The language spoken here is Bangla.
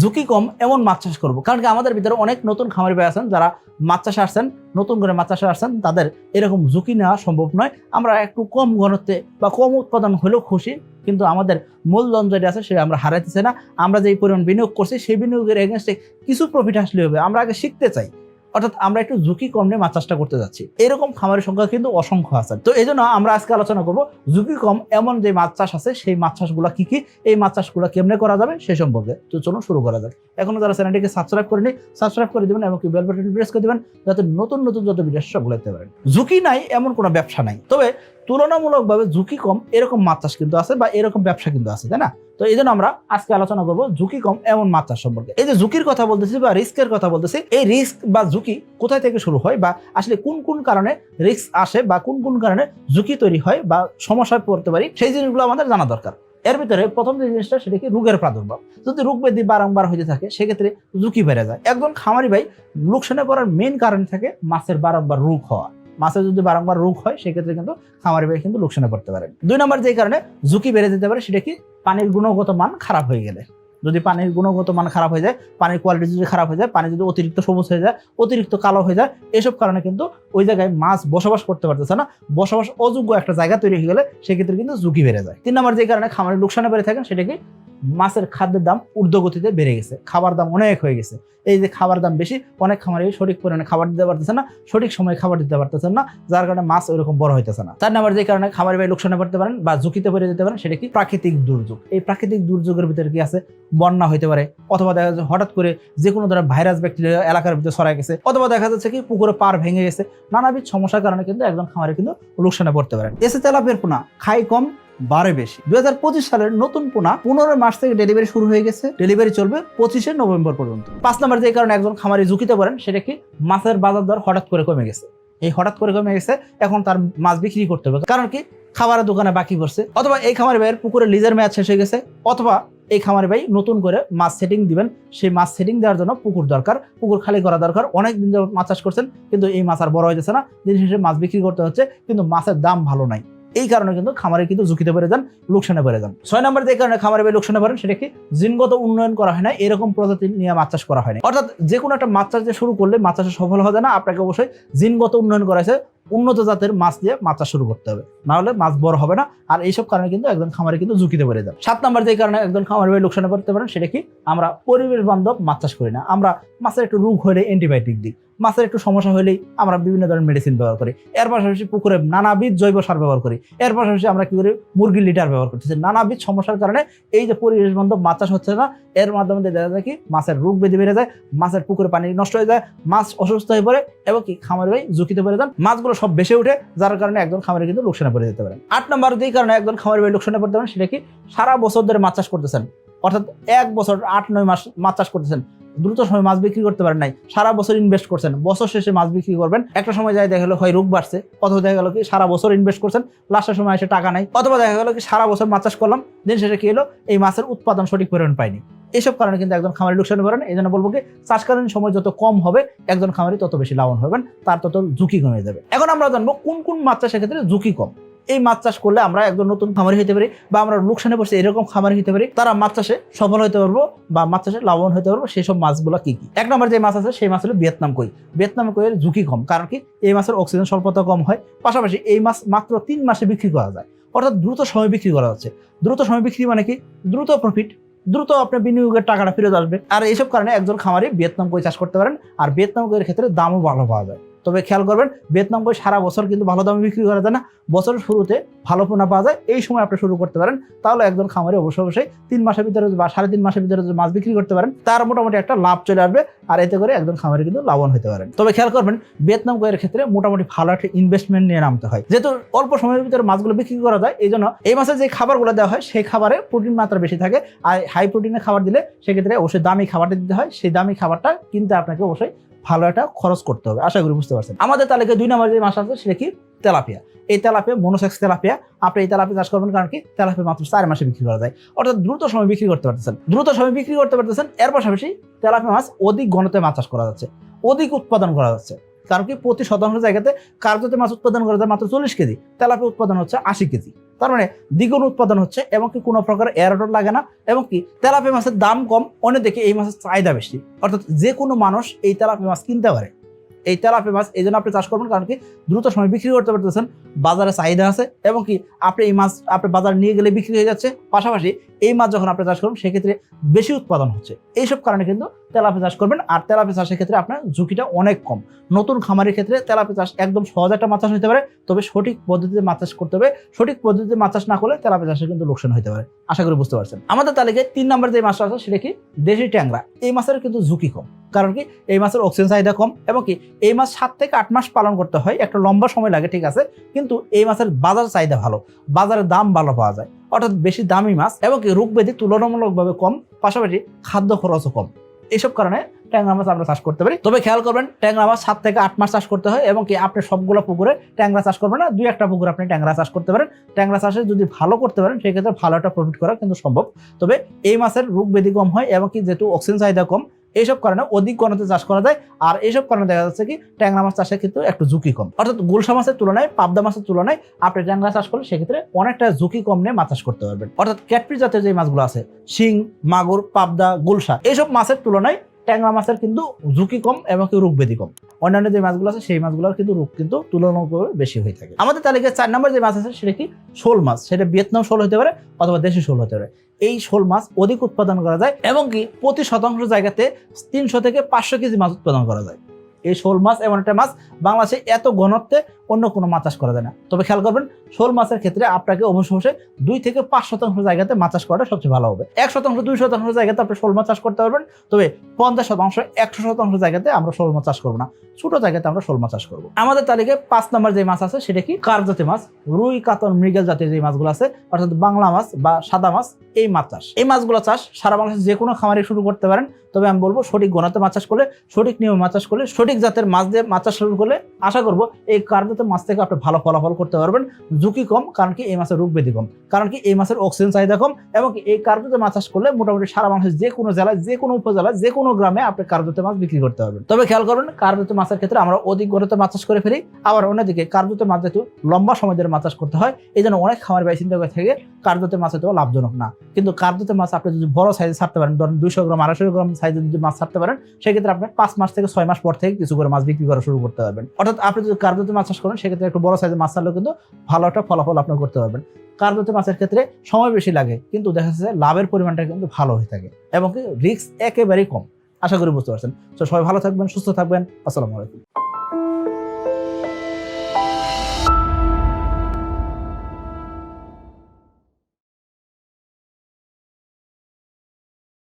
ঝুঁকি কম, এমন মাছ চাষ করব। কারণ কি আমাদের ভিতরে অনেক নতুন খামারি ভাই আছেন, যারা মাছ চাষে আসছেন, নতুন করে মাছ চাষে আসছেন, তাদের এরকম ঝুঁকি নেওয়া সম্ভব নয়। আমরা একটু কম ঘনত্বে বা কম উৎপাদন হলেও খুশি, কিন্তু আমাদের মূলধন যেটা আছে সেটা আমরা হারাইতেছি না। আমরা যেই পরিমাণ বিনিয়োগ করছি, সেই বিনিয়োগের এগেনস্টে কিছু প্রফিট আসলে হবে। আমরা আগে শিখতে চাই। অর্থাৎ আমরা একটু ঝুঁকি কম নিয়ে মাছ চাষটা করতে যাচ্ছি। এরকম খামারের সংখ্যা কিন্তু অসংখ্য আছে। তো এই আমরা আজকে আলোচনা করব ঝুঁকি কম এমন যে মাছ চাষ আছে, সেই মাছ চাষগুলো কি কি, এই মাছ চাষগুলো কেমনে করা যাবে সেই সম্পর্কে। তো চলুন শুরু করা যাক। এখনও যারা চ্যানেলটিকে সাবস্ক্রাইব করেনি সাবস্ক্রাইব করে দেবেন এবং বেল বাটন প্রেস করে দেবেন, যাতে নতুন নতুন যত ভিডিও সবগুলো দেখতে পারেন। ঝুঁকি নাই, এমন কোনো ব্যবসা নাই। তবে তুলনামূলকভাবে ঝুঁকি কম এরকম মাছ চাষ কিন্তু আছে বা এরকম ব্যবসা কিন্তু আছে, তাই না? তো এই জন্য আমরা আজকে আলোচনা করব ঝুঁকি কম এমন মাছ চাষ সম্পর্কে। এই যে ঝুঁকির কথা বলতেছি বা রিস্কের কথা বলতেছি, এই রিস্ক বা ঝুঁকি কোথায় থেকে শুরু হয় বা আসলে কোন কোন কারণে রিস্ক আসে বা কোন কোন কারণে ঝুঁকি তৈরি হয় বা সমস্যায় পড়তে পারি, সেই জিনিসগুলো আমাদের জানা দরকার। এর ভিতরে প্রথম যে জিনিসটা সেটা কি রোগের প্রাদুর্ভাব। যদি রোগ ব্যাধি বারংবার হতে থাকে, সেক্ষেত্রে ঝুঁকি বেড়ে যায়। একজন খামারি ভাই লোকসানে পড়ার মেন কারণ থাকে মাছের বারংবার রোগ হওয়া। মাছের যদি বারংবার রোগ হয়, সেক্ষেত্রে কিন্তু খামারি ভাই কিন্তু লোকসানে পড়তে পারেন। দুই নম্বর যে কারণে ঝুঁকি বেড়ে যেতে পারে, সেটা কি? পানির গুণগত মান খারাপ হয়ে গেলে। যদি পানির গুণগত মান খারাপ হয়ে যায়, পানির কোয়ালিটি যদি খারাপ হয়ে যায়, পানি যদি অতিরিক্ত সবুজ হয়ে যায়, অতিরিক্ত কালো হয়ে যায়, এসব কারণে কিন্তু ওই জায়গায় মাছ বসবাস করতে পারতেছে না। বসবাস অযোগ্য একটা জায়গা তৈরি হয়ে গেলে, সেক্ষেত্রে কিন্তু ঝুঁকি বেড়ে যায়। তিন নম্বর যে কারণে খামারের লোকসানে বেড়ে থাকেন, সেটা কি? মাছের খাদ্যের দাম ঊর্ধ্বগতিতে বেড়ে গেছে। খাবার দাম অনেক হয়ে গেছে। এই যে খাবার দাম বেশি, অনেক খামারে সঠিক পরিমাণে খাবার দিতে পারতেছে না, সঠিক সময়ে খাবার দিতে পারতেছে না, যার কারণে মাছ ওইরকম বড় হইতেছে না। চার নাম্বার যে কারণে খামারি ভাই লোকসানে পড়তে পারেন বা ঝুঁকিতে পড়ে যেতে পারেন, সেটা কি? প্রাকৃতিক দুর্যোগ। এই প্রাকৃতিক দুর্যোগের ভিতরে কি আছে? বন্যা হইতে পারে, অথবা দেখা যাচ্ছে হঠাৎ করে যে কোনো ধরনের ভাইরাস, ব্যাকটেরিয়া এলাকার ভিতরে ছড়ায় গেছে, অথবা দেখা যাচ্ছে কি পুকুরে পার ভেঙে গেছে। নানাবিধ সমস্যার কারণে কিন্তু একজন খামারে কিন্তু লোকসানে পড়তে পারেন। এসে তেলাপের পোনা, খাই কম বারে বেশি। দুই হাজার পঁচিশ সালের নতুন পোনা পনেরো মাস থেকে ডেলিভারি শুরু হয়ে গেছে। ডেলিভারি চলবে পঁচিশে নভেম্বর পর্যন্ত। পাঁচ নম্বর যে কারণে একজন খামারি ঝুঁকিতে পারেন সেটা কি? মাছের বাজার দর হঠাৎ করে কমে গেছে। এই হঠাৎ করে কমে গেছে, এখন তার মাছ বিক্রি করতে হবে। কারণ কি? খাবারের দোকানে বাকি পড়ছে। অথবা এই খামারি ভাইয়ের পুকুরে লিজার ম্যাচ শেষ হয়ে গেছে, অথবা এই খামারি ভাই নতুন করে মাছ সেটিং দিবেন। সেই মাছ সেটিং দেওয়ার জন্য পুকুর দরকার, পুকুর খালি করা দরকার। অনেক দিন মাছ চাষ করছেন, কিন্তু এই মাছ আর বড় হইতেছে না। দিন শেষে মাছ বিক্রি করতে হচ্ছে, কিন্তু মাছের দাম ভালো নাই। এই কারণে কিন্তু খামারে কিন্তু ঝুঁকিতে পেরে যান, লোকসানে পেরে যান। ছয় নম্বর যে কারণে খামারে লোকসানে পারেন সেটা কি? জিনগত উন্নয়ন করা হয় না এরকম প্রজাতি নিয়ে মাছ চাষ করা হয় না অর্থাৎ যে কোনো একটা মাছ চাষ শুরু করলে মাছ চাষে সফল হবে না, আপনাকে অবশ্যই জিনগত উন্নয়ন করা হয়েছে উন্নত জাতের মাছ দিয়ে মাছ চাষ শুরু করতে হবে। না হলে মাছ বড় হবে না। আর এইসব কারণে কিন্তু একজন খামারে কিন্তু ঝুঁকিতে পড়ে যাবে। সাত নম্বর যে কারণে একজন খামারে লোকসানে পড়তে পারেন, সেটা কি? আমরা পরিবেশ বান্ধব মাছ চাষ করি না। আমরা মাছের একটু রোগ হলে অ্যান্টিবায়োটিক দিই। মাছের একটু সমস্যা হলেই আমরা বিভিন্ন ধরনের মেডিসিন ব্যবহার করি। এর পাশাপাশি পুকুরে নানাবিধ জৈব সার ব্যবহার করি। এর পাশাপাশি আমরা কি করি? মুরগির লিটার ব্যবহার করতেছি। নানাবিধ সমস্যার কারণে এই যে পরিবেশ বান্ধব মাছ চাষ হচ্ছে না, এর মাধ্যমে দেখা যায় কি? মাছের রোগ বেঁধে বেড়ে যায়, মাছের পুকুরে পানি নষ্ট হয়ে যায়, মাছ অসুস্থ হয়ে পড়ে এবং কি খামারি ঝুঁকিতে পড়ে যান। মাছগুলো সব বেশি উঠে, যার কারণে একজন খামারে কিন্তু লোকসানে পড়ে যেতে পারেন আট নম্বর যেই কারণে একজন খামারি লোকসানে পড়তে পারেন সেটা কি সারা বছর ধরে মাছ চাষ করতেছেন। অর্থাৎ এক বছর আট নয় মাস মাছ চাষ করতেছেন। দ্রুত সময় মাছ বিক্রি করতে পারেন নাই। সারা বছর ইনভেস্ট করছেন। বছর শেষে মাছ বিক্রি করবেন। একটা সময় যায় দেখা গেলো হয় রোগ বাড়ছে। অথবা দেখা গেলো কি সারা বছর ইনভেস্ট করছেন। লাস্টের সময় এসে টাকা নাই। অথবা দেখা গেলো কি সারা বছর মাছ চাষ করলাম। দিন শেষে কি হলো, এই মাছের উৎপাদন সঠিক পরিমাণ পাইনি এসব কারণে কিন্তু একজন খামারি লোকসানে পড়েন এই জন্য বলব কি, চাষকালীন সময় যত কম হবে, একজন খামারি তত বেশি লাভবান হবেন, তার তত ঝুঁকি কমে যাবে। এখন আমরা জানব কোন কোন মাছ চাষের ক্ষেত্রে ঝুঁকি কম। এই মাছ চাষ করলে আমরা একজন নতুন খামারি হতে পারি বা আমরা লোকসানে পড়ছি এরকম খামারি হতে পারি, তারা মাছ চাষে সফল হতে পারব বা মাছ চাষে লাভবান হতে পারব সেই সব মাছগুলো কি কি? এক নম্বর যে মাছ আছে, সেই মাছ হলো ভিয়েতনাম কই। ভিয়েতনাম কইয়ের ঝুঁকি কম, কারণ কি, এই মাছের অক্সিজেন স্বল্পতা কম হয়, পাশাপাশি এই মাছ মাত্র তিন মাসে বিক্রি করা যায়। অর্থাৎ দ্রুত সময় বিক্রি করা হচ্ছে। দ্রুত সময় বিক্রি মানে কি, দ্রুত প্রফিট দ্রুত আপনার বিনিয়োগের টাকাটা ফেরত আসবে। আর এইসব কারণে একজন খামারে ভিয়েতনাম কই চাষ করতে পারেন, আর ভিয়েতনাম কইয়ের ক্ষেত্রে দামও ভালো পাওয়া যায়। তবে খেয়াল করবেন, ভিয়েতনাম কই সারা বছর কিন্তু ভালো দামে বিক্রি করা যায় না। বছরের শুরুতে ভালো পোনা পাওয়া যায়। এই সময় আপনি শুরু করতে পারেন। তাহলে একজন খামারে অবশ্যই অবশ্যই তিন মাসের ভিতরে বা সাড়ে তিন মাসের ভিতরে যদি মাছ বিক্রি করতে পারেন, তার মোটামুটি একটা লাভ চলে আসবে আর এতে করে একজন খামারি কিন্তু লাভবান হতে পারেন। তবে খেয়াল করবেন, ভিয়েতনাম কইয়ের ক্ষেত্রে মোটামুটি ভালো একটা ইনভেস্টমেন্ট নিয়ে নামতে হয়। যেহেতু অল্প সময়ের ভিতরে মাছগুলো বিক্রি করা যায়, এই জন্য এই মাসে যে খাবারগুলো দেওয়া হয়, সেই খাবারে প্রোটিন মাত্রা বেশি থাকে। আর হাই প্রোটিনের খাবার দিলে সেক্ষেত্রে অবশ্যই দামি খাবারটা দিতে হয়। সেই দামি খাবারটা কিনতে আপনাকে অবশ্যই ভালো একটা খরচ করতে হবে। আশা করি বুঝতে পারছেন। আমাদের তালিকায় দুই নম্বর যে মাছ আছে, সেটা কি? তেলাপিয়া। এই তেলাপিয়া মনোসেক্স তেলাপিয়া, আপনি এই তেলাপিয়া চাষ করবেন কারণ কি? তেলাপিয়া মাত্র চার মাসে বিক্রি করা যায়। অর্থাৎ দ্রুত সময় বিক্রি করতে পারতেছেন। দ্রুত সময় বিক্রি করতে পারতেছেন, এর পাশাপাশি তেলাপিয়া মাছ অধিক ঘনতে মাছ চাষ করা যাচ্ছে। অধিক উৎপাদন করা যাচ্ছে। কারণ কি? প্রতি শতাংশ জায়গাতে কার্যতে মাছ উৎপাদন করা যায় মাত্র চল্লিশ কেজি। তেলাপিয়া উৎপাদন হচ্ছে আশি কেজি। তার মানে দ্বিগুণ উৎপাদন হচ্ছে এবং কি কোনো প্রকার এয়ারোডর লাগে না এবং কি তেলাপি মাছের দাম কম অনেক দেখে এই মাছের চাহিদা বেশি। অর্থাৎ যে কোনো মানুষ এই তেলাপি মাছ কিনতে পারে। এই তেলাপিয়া মাছ, এই জন্য আপনি চাষ করবেন, কারণ কি দ্রুত সময় বিক্রি করতে পারতেছেন, বাজারে চাহিদা আছে, এবং কি আপনি এই মাছ আপনি বাজারে নিয়ে গেলে বিক্রি হয়ে যাচ্ছে। পাশাপাশি এই মাছ যখন আপনি চাষ করবেন, সেক্ষেত্রে বেশি উৎপাদন হচ্ছে। এইসব কারণে কিন্তু তেলাপিয়া চাষ করবেন, আর তেলাপিয়া চাষের ক্ষেত্রে আপনার ঝুঁকিটা অনেক কম। নতুন খামারের ক্ষেত্রে তেলাপিয়া চাষ একদম সহজ একটা মাছ চাষ হতে পারে, তবে সঠিক পদ্ধতিতে মাছ চাষ করতে হবে। সঠিক পদ্ধতিতে মাছ চাষ না করলে তেলাপিয়া চাষে কিন্তু লোকসান হতে পারে। আশা করি বুঝতে পারছেন। আমাদের তালিকায় তিন নম্বর যে মাছটা আছে, সেটা কি? দেশি ট্যাংরা। এই মাছের কিন্তু ঝুঁকি কম। কারণ কি, এই মাছের অক্সিজেন চাহিদা কম এবং কি, এই মাছ সাত থেকে আট মাস পালন করতে হয়, একটা লম্বা সময় লাগে, ঠিক আছে? কিন্তু এই মাছের বাজার চাহিদা ভালো বাজারে দাম ভালো পাওয়া যায়, অর্থাৎ বেশি দামি মাছ এবং কি রোগ ব্যাধি তুলনামূলকভাবে কম, পাশাপাশি খাদ্য খরচও কম। এইসব কারণে ট্যাংরা মাছ আমরা চাষ করতে পারি। তবে খেয়াল করবেন, ট্যাংরা মাছ সাত থেকে আট মাস চাষ করতে হয় এবং কি আপনি সবগুলো পুকুরে ট্যাংরা চাষ করবেন না, দুই একটা পুকুরে আপনি ট্যাংরা চাষ করতে পারেন। ট্যাংরা চাষে যদি ভালো করতে পারেন, সেক্ষেত্রে ভালো একটা প্রফিট করা কিন্তু সম্ভব। তবে এই মাছের রোগ ব্যাধি কম হয় এবং কি যেহেতু অক্সিজেন চাহিদা কম এইসব কারণে অধিক গণতে চাষ করা যায়। আর এইসব কারণে দেখা যাচ্ছে কি, ট্যাংরা মাছ চাষের ক্ষেত্রে একটু ঝুঁকি কম। অর্থাৎ গুলশা মাছের তুলনায়, পাবদা মাছের তুলনায় আপনি ট্যাংরা চাষ করলে সেক্ষেত্রে অনেকটা ঝুঁকি কম নিয়ে মাছ চাষ করতে পারবেন। অর্থাৎ ক্যাটফিস জাতীয় যে মাছগুলো আছে, শিং, মাগুর, পাবদা, গুলশা এইসব মাছের তুলনায় ট্যাংরা মাছের কিন্তু ঝুঁকি কম এবং কি রোগ ব্যাধি কম। অন্যান্য যে মাছগুলো আছে, সেই মাছগুলোর কিন্তু রোগ কিন্তু তুলনামূলকভাবে বেশি হয়ে থাকে। আমাদের তালিকায় চার নম্বর যে মাছ আছে, সেটা কি? শোল মাছ। সেটা ভিয়েতনাম শোল হতে পারে অথবা দেশি শোল হতে পারে। এই শোল মাছ অধিক উৎপাদন করা যায় এবং কি প্রতি শতাংশ জায়গাতে তিনশো থেকে পাঁচশো কেজি মাছ উৎপাদন করা যায়। এই শোল মাছ এমন একটা মাছ, বাংলাদেশে এত ঘনত্বে অন্য কোনো মাছ চাষ করা যায় না। তবে খেয়াল করবেন, শোল মাছের ক্ষেত্রে আপনাকে অবশ্যই অবশ্যই দুই থেকে পাঁচ শতাংশ জায়গাতে মাছ চাষ করাটা সবচেয়ে ভালো হবে। এক শতাংশ, দুই শতাংশ জায়গাতে আপনি শোল মাছ চাষ করতে পারবেন, তবে পঞ্চাশ শতাংশ, একশো শতাংশ জায়গাতে আমরা শোল মাছ চাষ করব না। ছোট জায়গাতে আমরা শোল মাছ চাষ করব। আমাদের তালিকায় পাঁচ নম্বর যে মাছ আছে, সেটা কি? কার জাতীয় মাছ, রুই, কাতল, মৃগেল জাতীয় যে মাছগুলো আছে, অর্থাৎ বাংলা মাছ বা সাদা মাছ, এই মাছ চাষ। এই মাছগুলো চাষ সারা বাংলাদেশে যে কোনো খামারে শুরু করতে পারেন, তবে আমি বলব সঠিক গণতে মাছ চাষ করলে, সঠিক নিয়মে মাছ চাষ করলে, সঠিক জাতের মাছ দিয়ে মাছ চাষ শুরু করলে, আশা করব এই কার জাতের মাছ থেকে আপনি ভালো ফলাফল করতে পারবেন। ঝুঁকি কম, কারণ কি এই মাছের রোগ ব্যাধি কম। কারণ কি এই মাছের অক্সিজেন চাহিদা কম এবং এই কার্যতে মাছ চাষ করলে মোটামুটি সারা বাংলাদেশের যে কোনো জেলায়, যে কোনো উপজেলায়, যে কোনো গ্রামে আপনি কার্যতে মাছ বিক্রি করতে পারবেন। তবে খেয়াল করবেন কার্যতে মাছের ক্ষেত্রে আমরা অধিক গড়তে মাছ চাষ করে ফেলি। আবার অন্যদিকে কার্যতে মাছ যেহেতু লম্বা সময় ধরে মাছ চাষ করতে হয়, এই জন্য অনেক খামার বাই চিন্তা করে থাকে কার্যতে মাছ হয়তো লাভজনক না। কিন্তু কার্যতে মাছ আপনি যদি বড় সাইজে ছাড়তে পারেন, ধরেন দুইশো গ্রাম, আড়াইশো গ্রাম সাইজে যদি মাছ ছাড়তে পারেন, সেক্ষেত্রে আপনি পাঁচ মাস থেকে ছয় মাস পর থেকে কিছু করে মাছ বিক্রি করা শুরু করতে পারবেন। অর্থাৎ আপনি যদি কার্যতে মাছ চাষ করেন সেক্ষেত্রে একটু বড় সাইজের মাছ ছাড়লেও কিন্তু ভালো একটা ফলাফল আপনি করতে পারবেন। কার্যতে মাছের ক্ষেত্রে সময় বেশি লাগে, কিন্তু দেখা যাচ্ছে লাভের পরিমাণটা কিন্তু ভালো হয়ে থাকে এবং রিস্ক একেবারেই কম। আশা করি বুঝতে পারছেন। তো সবাই ভালো থাকবেন, সুস্থ থাকবেন। আসসালামু আলাইকুম।